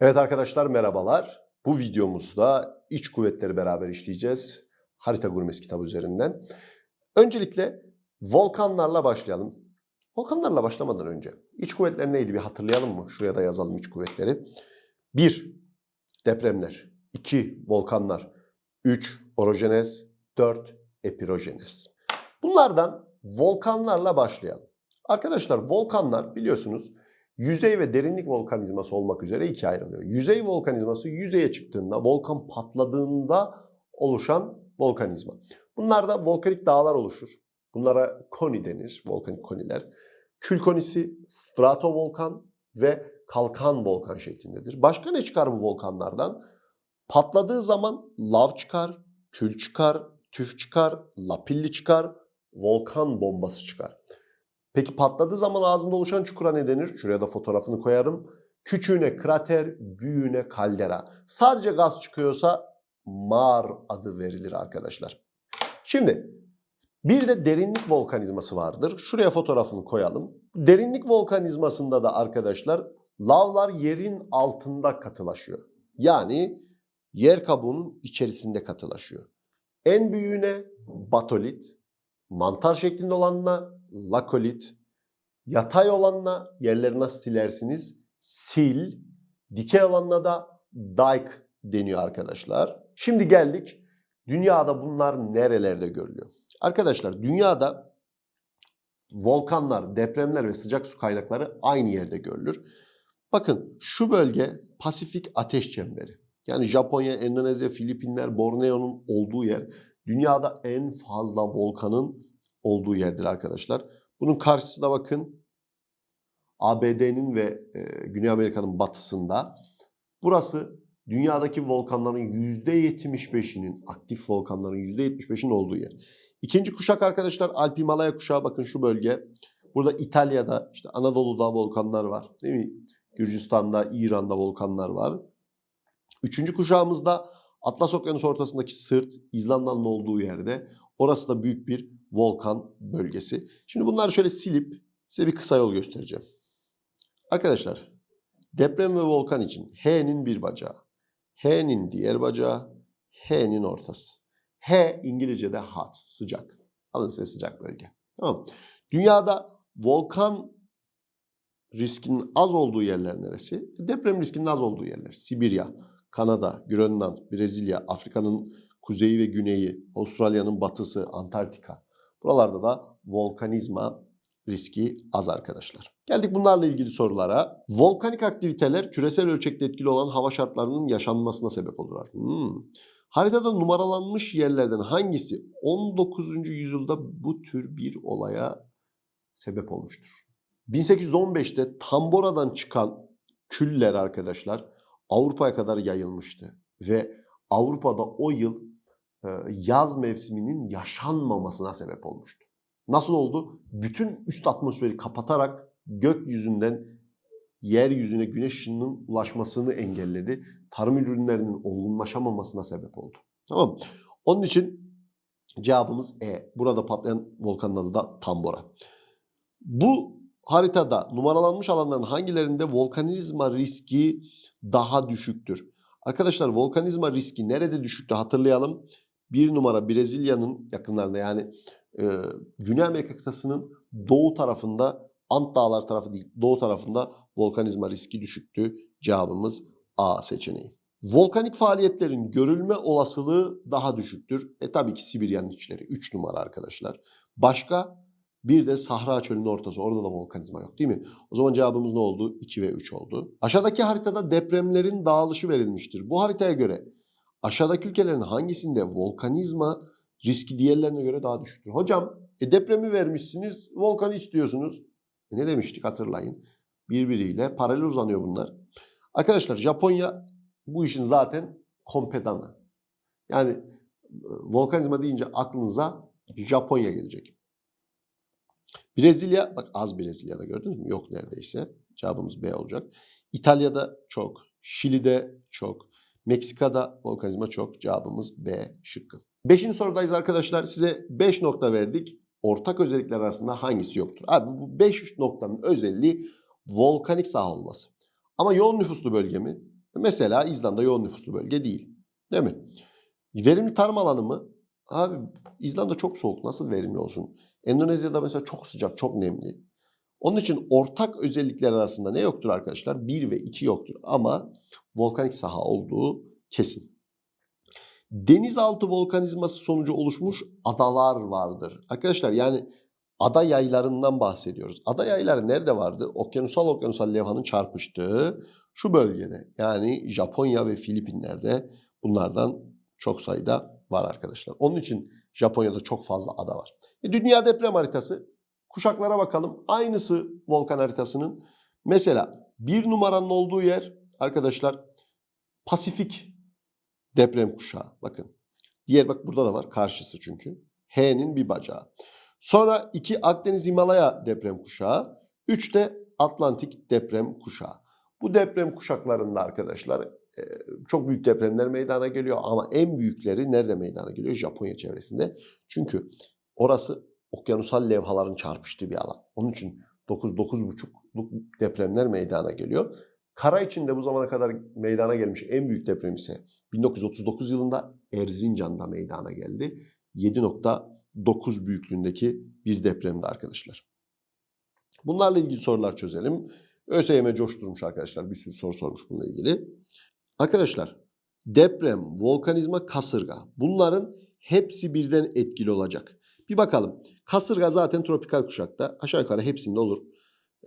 Evet arkadaşlar merhabalar. Bu videomuzda iç kuvvetleri beraber işleyeceğiz. Harita Gurmesi kitabı üzerinden. Öncelikle volkanlarla başlayalım. Volkanlarla başlamadan önce iç kuvvetler neydi bir hatırlayalım mı? Şuraya da yazalım iç kuvvetleri. 1. Depremler. 2. Volkanlar. 3. Orojenez. 4. Epirojenez. Bunlardan volkanlarla başlayalım. Arkadaşlar volkanlar biliyorsunuz yüzey ve derinlik volkanizması olmak üzere ikiye ayrılıyor. Yüzey volkanizması yüzeye çıktığında, volkan patladığında oluşan volkanizma. Bunlarda volkanik dağlar oluşur. Bunlara koni denir, volkanik koniler. Kül konisi, stratovolkan ve kalkan volkan şeklindedir. Başka ne çıkar bu volkanlardan? Patladığı zaman lav çıkar, kül çıkar, tüf çıkar, lapilli çıkar, volkan bombası çıkar. Peki patladığı zaman ağzında oluşan çukura ne denir? Şuraya da fotoğrafını koyarım. Küçüğüne krater, büyüğüne kaldera. Sadece gaz çıkıyorsa mar adı verilir arkadaşlar. Şimdi bir de derinlik volkanizması vardır. Şuraya fotoğrafını koyalım. Derinlik volkanizmasında da arkadaşlar lavlar yerin altında katılaşıyor. Yani yer kabuğunun içerisinde katılaşıyor. En büyüğüne batolit, mantar şeklinde olanına lakolit, yatay olanla yerleri silersiniz? Sil, dikey olanla da dike deniyor arkadaşlar. Şimdi geldik dünyada bunlar nerelerde görülüyor? Arkadaşlar dünyada volkanlar, depremler ve sıcak su kaynakları aynı yerde görülür. Bakın şu bölge Pasifik Ateş Çemberi. Yani Japonya, Endonezya, Filipinler, Borneo'nun olduğu yer. Dünyada en fazla volkanın olduğu yerdir arkadaşlar. Bunun karşısına bakın. ABD'nin ve e, Güney Amerika'nın batısında. Burası dünyadaki volkanların %75'inin, aktif volkanların %75'inin olduğu yer. İkinci kuşak arkadaşlar Alp Himalaya kuşağı bakın şu bölge. Burada İtalya'da, işte Anadolu'da volkanlar var. Değil mi? Gürcistan'da, İran'da volkanlar var. Üçüncü kuşağımızda Atlas Okyanusu ortasındaki Sırt, İzlanda'nın olduğu yerde. Orası da büyük bir volkan bölgesi. Şimdi bunları şöyle silip size bir kısa yol göstereceğim. Arkadaşlar deprem ve volkan için H'nin bir bacağı, H'nin diğer bacağı, H'nin ortası. H İngilizce'de hot, sıcak. Alın size sıcak bölge. Tamam. Dünyada volkan riskinin az olduğu yerler neresi? Deprem riskinin az olduğu yerler. Sibirya, Kanada, Grönland, Brezilya, Afrika'nın kuzeyi ve güneyi, Avustralya'nın batısı, Antarktika. Buralarda da volkanizma riski az arkadaşlar. Geldik bunlarla ilgili sorulara. Volkanik aktiviteler küresel ölçekte etkili olan hava şartlarının yaşanmasına sebep olurlar. Hmm. Haritada numaralanmış yerlerden hangisi 19. yüzyılda bu tür bir olaya sebep olmuştur? 1815'te Tambora'dan çıkan küller arkadaşlar Avrupa'ya kadar yayılmıştı ve Avrupa'da o yıl yaz mevsiminin yaşanmamasına sebep olmuştu. Nasıl oldu? Bütün üst atmosferi kapatarak gökyüzünden yeryüzüne güneş ışınının ulaşmasını engelledi. Tarım ürünlerinin olgunlaşamamasına sebep oldu. Tamam? Onun için cevabımız E. Burada patlayan volkanın adı da Tambora. Bu haritada numaralanmış alanların hangilerinde volkanizma riski daha düşüktür? Arkadaşlar volkanizma riski nerede düşüktü hatırlayalım. Bir numara Brezilya'nın yakınlarında yani e, Güney Amerika kıtasının doğu tarafında Ant Dağlar tarafı değil doğu tarafında volkanizma riski düşüktü. Cevabımız A seçeneği. Volkanik faaliyetlerin görülme olasılığı daha düşüktür. E tabii ki Sibirya'nın içleri 3 numara arkadaşlar. Başka bir de Sahra Çölü'nün ortası. Orada da volkanizma yok değil mi? O zaman cevabımız ne oldu? 2 ve 3 oldu. Aşağıdaki haritada depremlerin dağılışı verilmiştir. Bu haritaya göre aşağıdaki ülkelerin hangisinde volkanizma riski diğerlerine göre daha düşüktür? Hocam e depremi vermişsiniz, volkanı istiyorsunuz. E ne demiştik hatırlayın. Birbiriyle paralel uzanıyor bunlar. Arkadaşlar Japonya bu işin zaten kompedanı. Yani e, volkanizma deyince aklınıza Japonya gelecek. Brezilya, bak az Brezilya'da gördünüz mü? Yok neredeyse. Cevabımız B olacak. İtalya'da çok, Şili'de çok, Meksika'da volkanizma çok. Cevabımız B şıkkı. Beşinci sorudayız arkadaşlar. Size 5 nokta verdik. Ortak özellikler arasında hangisi yoktur? Abi bu 5 noktanın özelliği volkanik saha olması. Ama yoğun nüfuslu bölge mi? Mesela İzlanda yoğun nüfuslu bölge değil. Değil mi? Verimli tarım alanı mı? Abi İzlanda çok soğuk. Nasıl verimli olsun? Endonezya'da mesela çok sıcak, çok nemli. Onun için ortak özellikler arasında ne yoktur arkadaşlar? 1 ve 2 yoktur ama volkanik saha olduğu kesin. Denizaltı volkanizması sonucu oluşmuş adalar vardır. Arkadaşlar yani ada yaylarından bahsediyoruz. Ada yayları nerede vardı? Okyanusal okyanusal levhanın çarpıştığı şu bölgede. Yani Japonya ve Filipinler'de bunlardan çok sayıda var arkadaşlar. Onun için Japonya'da çok fazla ada var. E, dünya deprem haritası. Kuşaklara bakalım. Aynısı volkan haritasının. Mesela bir numaranın olduğu yer arkadaşlar Pasifik deprem kuşağı. Bakın. Diğer bak burada da var karşısı çünkü. H'nin bir bacağı. Sonra 2 Akdeniz Himalaya deprem kuşağı. 3 de Atlantik deprem kuşağı. Bu deprem kuşaklarında arkadaşlar e, çok büyük depremler meydana geliyor ama en büyükleri nerede meydana geliyor? Japonya çevresinde. Çünkü orası okyanusal levhaların çarpıştığı bir alan. Onun için 9-9,5'luk depremler meydana geliyor. Kara içinde bu zamana kadar meydana gelmiş en büyük deprem ise 1939 yılında Erzincan'da meydana geldi. 7.9 büyüklüğündeki bir depremdi arkadaşlar. Bunlarla ilgili sorular çözelim. ÖSYM coşturmuş arkadaşlar. Bir sürü soru sormuş bununla ilgili. Arkadaşlar deprem, volkanizma, kasırga bunların hepsi birden etkili olacak. Bir bakalım. Kasırga zaten tropikal kuşakta. Aşağı yukarı hepsinde olur.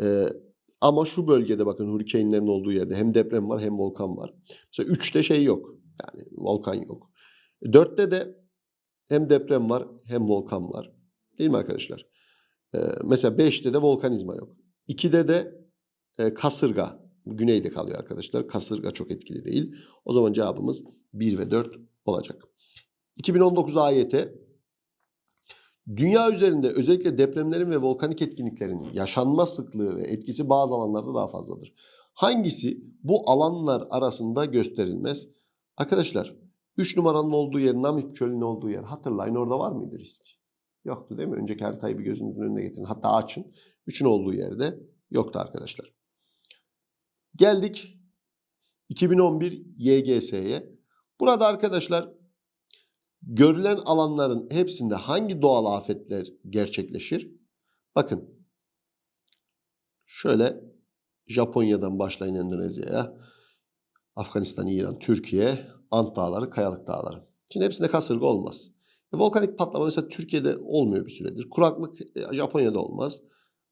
Ee, ama şu bölgede bakın hurricane'lerin olduğu yerde hem deprem var hem volkan var. Mesela 3'te şey yok. Yani volkan yok. 4'te de hem deprem var hem volkan var. Değil mi arkadaşlar? Ee, mesela 5'te de volkanizma yok. 2'de de e, kasırga güneyde kalıyor arkadaşlar. Kasırga çok etkili değil. O zaman cevabımız 1 ve 4 olacak. 2019 AYT Dünya üzerinde özellikle depremlerin ve volkanik etkinliklerin yaşanma sıklığı ve etkisi bazı alanlarda daha fazladır. Hangisi bu alanlar arasında gösterilmez? Arkadaşlar 3 numaranın olduğu yer, Namib Çölü'nün olduğu yer hatırlayın orada var mıydı risk? Yoktu değil mi? Önceki haritayı bir gözünüzün önüne getirin. Hatta açın. 3'ün olduğu yerde yoktu arkadaşlar. Geldik 2011 YGS'ye. Burada arkadaşlar görülen alanların hepsinde hangi doğal afetler gerçekleşir? Bakın şöyle Japonya'dan başlayın Endonezya'ya, Afganistan, İran, Türkiye, Ant Dağları, Kayalık Dağları. Şimdi hepsinde kasırga olmaz. E, volkanik patlama mesela Türkiye'de olmuyor bir süredir. Kuraklık e, Japonya'da olmaz.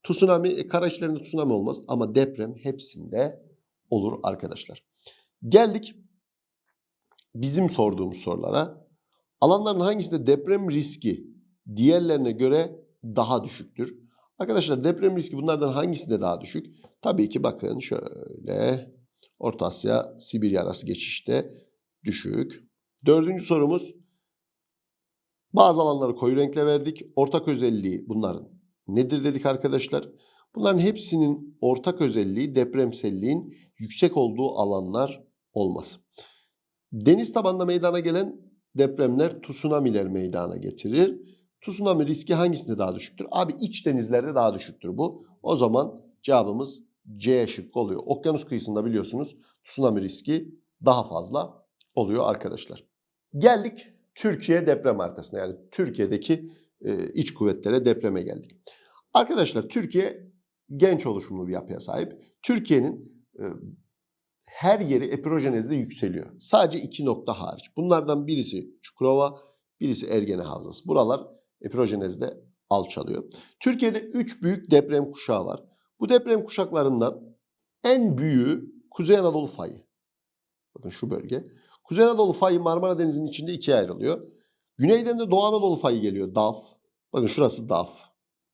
Tsunami, e, kara içlerinde tsunami olmaz ama deprem hepsinde olur arkadaşlar. Geldik bizim sorduğumuz sorulara. Alanların hangisinde deprem riski diğerlerine göre daha düşüktür? Arkadaşlar deprem riski bunlardan hangisinde daha düşük? Tabii ki bakın şöyle Orta Asya, Sibirya arası geçişte düşük. Dördüncü sorumuz bazı alanları koyu renkle verdik. Ortak özelliği bunların nedir dedik arkadaşlar. Bunların hepsinin ortak özelliği depremselliğin yüksek olduğu alanlar olması. Deniz tabanında meydana gelen depremler tsunamiler meydana getirir. Tsunami riski hangisinde daha düşüktür? Abi iç denizlerde daha düşüktür bu. O zaman cevabımız C şıkkı oluyor. Okyanus kıyısında biliyorsunuz tsunami riski daha fazla oluyor arkadaşlar. Geldik Türkiye deprem haritasına yani Türkiye'deki e, iç kuvvetlere depreme geldik. Arkadaşlar Türkiye genç oluşumlu bir yapıya sahip. Türkiye'nin e, her yeri epirojenezde yükseliyor. Sadece iki nokta hariç. Bunlardan birisi Çukurova, birisi Ergene Havzası. Buralar epirojenezde alçalıyor. Türkiye'de üç büyük deprem kuşağı var. Bu deprem kuşaklarından en büyüğü Kuzey Anadolu fayı. Bakın şu bölge. Kuzey Anadolu fayı Marmara Denizi'nin içinde ikiye ayrılıyor. Güneyden de Doğu Anadolu fayı geliyor. DAF. Bakın şurası DAF.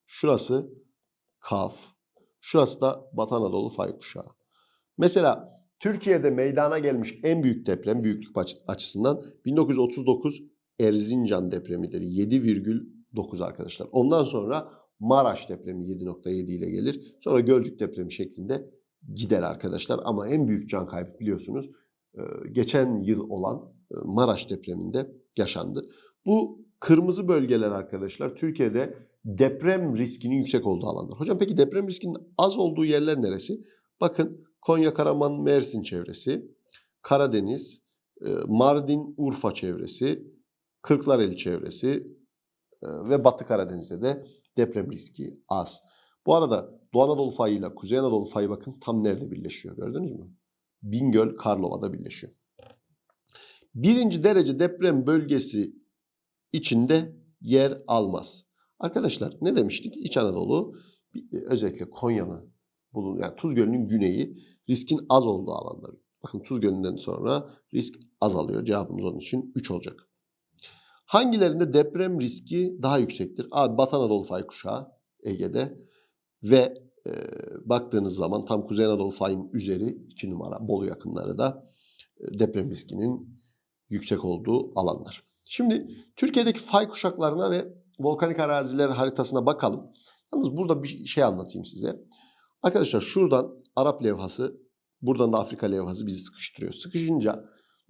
Şurası KAF. Şurası da Batı Anadolu fay kuşağı. Mesela Türkiye'de meydana gelmiş en büyük deprem büyüklük açısından 1939 Erzincan depremidir. 7,9 arkadaşlar. Ondan sonra Maraş depremi 7.7 ile gelir. Sonra Gölcük depremi şeklinde gider arkadaşlar. Ama en büyük can kaybı biliyorsunuz geçen yıl olan Maraş depreminde yaşandı. Bu kırmızı bölgeler arkadaşlar Türkiye'de deprem riskinin yüksek olduğu alanlar. Hocam peki deprem riskinin az olduğu yerler neresi? Bakın Konya, Karaman, Mersin çevresi, Karadeniz, e, Mardin, Urfa çevresi, Kırklareli çevresi e, ve Batı Karadeniz'de de deprem riski az. Bu arada Doğu Anadolu fayı ile Kuzey Anadolu fayı bakın tam nerede birleşiyor gördünüz mü? Bingöl, Karlova'da birleşiyor. Birinci derece deprem bölgesi içinde yer almaz. Arkadaşlar ne demiştik? İç Anadolu bir- özellikle Konya'nın bulun yani Tuz Gölü'nün güneyi riskin az olduğu alanlar. Bakın Tuz Gölü'nden sonra risk azalıyor. Cevabımız onun için 3 olacak. Hangilerinde deprem riski daha yüksektir? Abi Batı Anadolu fay kuşağı Ege'de ve e, baktığınız zaman tam Kuzey Anadolu fayın üzeri 2 numara Bolu yakınları da e, deprem riskinin yüksek olduğu alanlar. Şimdi Türkiye'deki fay kuşaklarına ve volkanik araziler haritasına bakalım. Yalnız burada bir şey anlatayım size. Arkadaşlar şuradan Arap levhası, buradan da Afrika levhası bizi sıkıştırıyor. Sıkışınca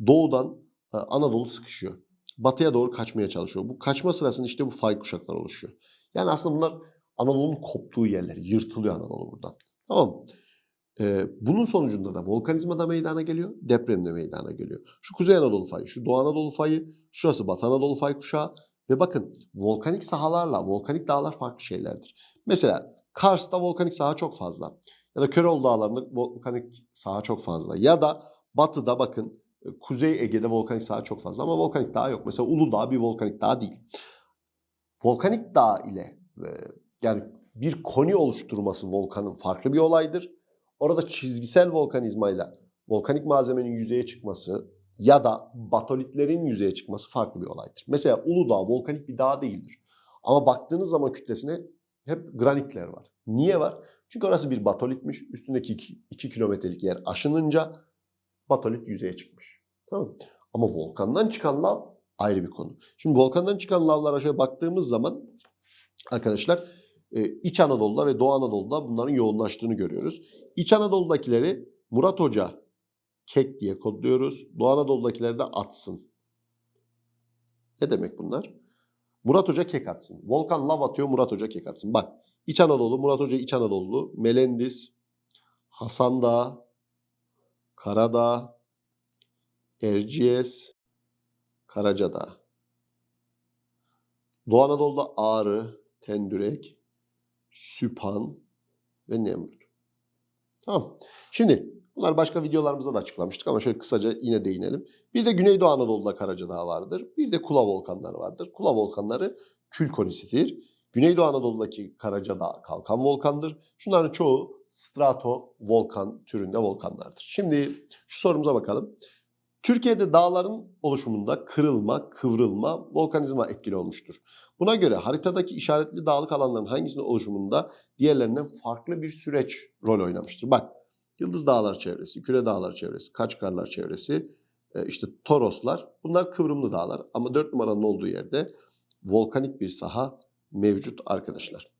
doğudan e, Anadolu sıkışıyor. Batıya doğru kaçmaya çalışıyor. Bu kaçma sırasında işte bu fay kuşakları oluşuyor. Yani aslında bunlar Anadolu'nun koptuğu yerler. Yırtılıyor Anadolu buradan. Tamam mı? Ee, bunun sonucunda da volkanizma da meydana geliyor, deprem de meydana geliyor. Şu Kuzey Anadolu fayı, şu Doğu Anadolu fayı, şurası Batı Anadolu fay kuşağı ve bakın volkanik sahalarla volkanik dağlar farklı şeylerdir. Mesela Kars'ta volkanik saha çok fazla ya da Köroğlu Dağları'nda volkanik saha çok fazla ya da Batı'da bakın e, Kuzey Ege'de volkanik saha çok fazla ama volkanik dağ yok. Mesela Uludağ bir volkanik dağ değil. Volkanik dağ ile e, yani bir koni oluşturması volkanın farklı bir olaydır. Orada çizgisel volkanizmayla volkanik malzemenin yüzeye çıkması ya da batolitlerin yüzeye çıkması farklı bir olaydır. Mesela Uludağ volkanik bir dağ değildir. Ama baktığınız zaman kütlesine hep granitler var. Niye var? Çünkü orası bir batolitmiş. Üstündeki 2 kilometrelik yer aşınınca batolit yüzeye çıkmış. Tamam? Ama volkandan çıkan lav ayrı bir konu. Şimdi volkandan çıkan lavlara şöyle baktığımız zaman arkadaşlar e, İç Anadolu'da ve Doğu Anadolu'da bunların yoğunlaştığını görüyoruz. İç Anadolu'dakileri Murat Hoca kek diye kodluyoruz. Doğu Anadolu'dakileri de atsın. Ne demek bunlar? Murat Hoca kek atsın. Volkan lav atıyor Murat Hoca kek atsın. Bak İç Anadolu, Murat Hoca İç Anadolu, Melendiz, Hasan Dağı, Karadağ, Erciyes, Karacadağ. Doğu Anadolu'da Ağrı, Tendürek, Süphan ve Nemrut. Tamam. Şimdi bunlar başka videolarımızda da açıklamıştık ama şöyle kısaca yine değinelim. Bir de Güneydoğu Anadolu'da Karacadağ vardır. Bir de Kula volkanları vardır. Kula volkanları kül konisidir. Güneydoğu Anadolu'daki Karacadağ kalkan volkandır. Şunların çoğu strato volkan türünde volkanlardır. Şimdi şu sorumuza bakalım. Türkiye'de dağların oluşumunda kırılma, kıvrılma, volkanizma etkili olmuştur. Buna göre haritadaki işaretli dağlık alanların hangisinin oluşumunda diğerlerinden farklı bir süreç rol oynamıştır. Bak, Yıldız Dağlar çevresi, Küre Dağlar çevresi, Kaçkarlar çevresi, e, işte Toroslar bunlar kıvrımlı dağlar. Ama 4 numaranın olduğu yerde volkanik bir saha mevcut arkadaşlar.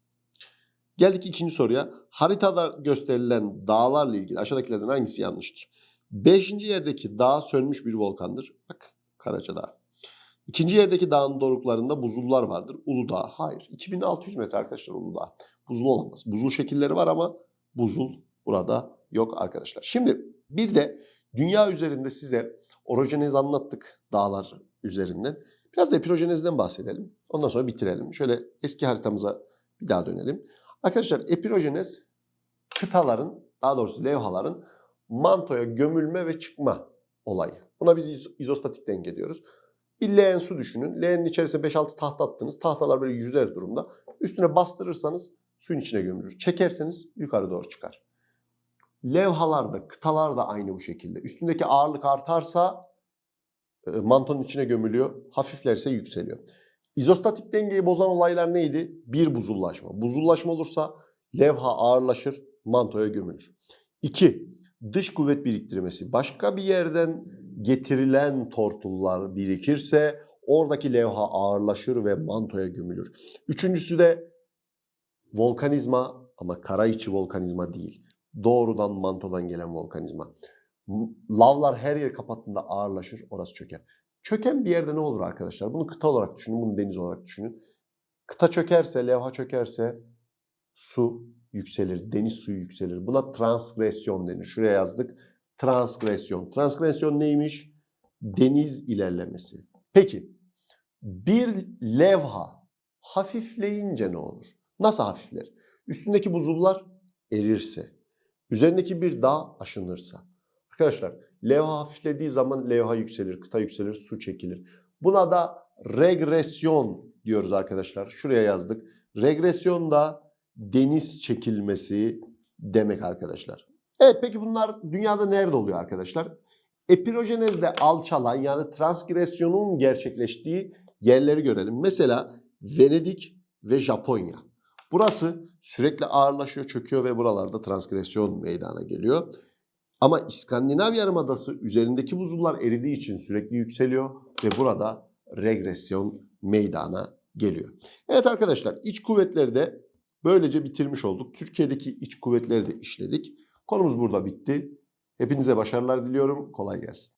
Geldik ikinci soruya. Haritada gösterilen dağlarla ilgili aşağıdakilerden hangisi yanlıştır? Beşinci yerdeki dağ sönmüş bir volkandır. Bak Karacadağ. İkinci yerdeki dağın doruklarında buzullar vardır. Uludağ. Hayır. 2600 metre arkadaşlar Uludağ. Buzul olamaz. Buzul şekilleri var ama buzul burada yok arkadaşlar. Şimdi bir de dünya üzerinde size orojenez anlattık dağlar üzerinden. Biraz da epirojenezden bahsedelim. Ondan sonra bitirelim. Şöyle eski haritamıza bir daha dönelim. Arkadaşlar epirojenez kıtaların daha doğrusu levhaların mantoya gömülme ve çıkma olayı. Buna biz iz- izostatik denge diyoruz. Bir leğen su düşünün. Leğenin içerisine 5-6 tahta attınız. Tahtalar böyle yüzer durumda. Üstüne bastırırsanız suyun içine gömülür. Çekerseniz yukarı doğru çıkar. Levhalarda, kıtalar da aynı bu şekilde. Üstündeki ağırlık artarsa mantonun içine gömülüyor. Hafiflerse yükseliyor. İzostatik dengeyi bozan olaylar neydi? Bir buzullaşma. Buzullaşma olursa levha ağırlaşır, mantoya gömülür. İki, dış kuvvet biriktirmesi. Başka bir yerden getirilen tortullar birikirse oradaki levha ağırlaşır ve mantoya gömülür. Üçüncüsü de volkanizma ama kara içi volkanizma değil. Doğrudan mantodan gelen volkanizma. Lavlar her yeri kapattığında ağırlaşır, orası çöker. Çöken bir yerde ne olur arkadaşlar? Bunu kıta olarak düşünün, bunu deniz olarak düşünün. Kıta çökerse, levha çökerse su yükselir, deniz suyu yükselir. Buna transgresyon denir. Şuraya yazdık. transgresyon. Transgresyon neymiş? Deniz ilerlemesi. Peki bir levha hafifleyince ne olur? Nasıl hafifler? Üstündeki buzullar erirse, üzerindeki bir dağ aşınırsa. Arkadaşlar levha hafiflediği zaman levha yükselir, kıta yükselir, su çekilir. Buna da regresyon diyoruz arkadaşlar. Şuraya yazdık. Regresyon da deniz çekilmesi demek arkadaşlar. Evet peki bunlar dünyada nerede oluyor arkadaşlar? Epirojenezde alçalan yani transgresyonun gerçekleştiği yerleri görelim. Mesela Venedik ve Japonya. Burası sürekli ağırlaşıyor, çöküyor ve buralarda transgresyon meydana geliyor. Ama İskandinav Yarımadası üzerindeki buzullar eridiği için sürekli yükseliyor ve burada regresyon meydana geliyor. Evet arkadaşlar iç kuvvetleri de böylece bitirmiş olduk. Türkiye'deki iç kuvvetleri de işledik. Konumuz burada bitti. Hepinize başarılar diliyorum. Kolay gelsin.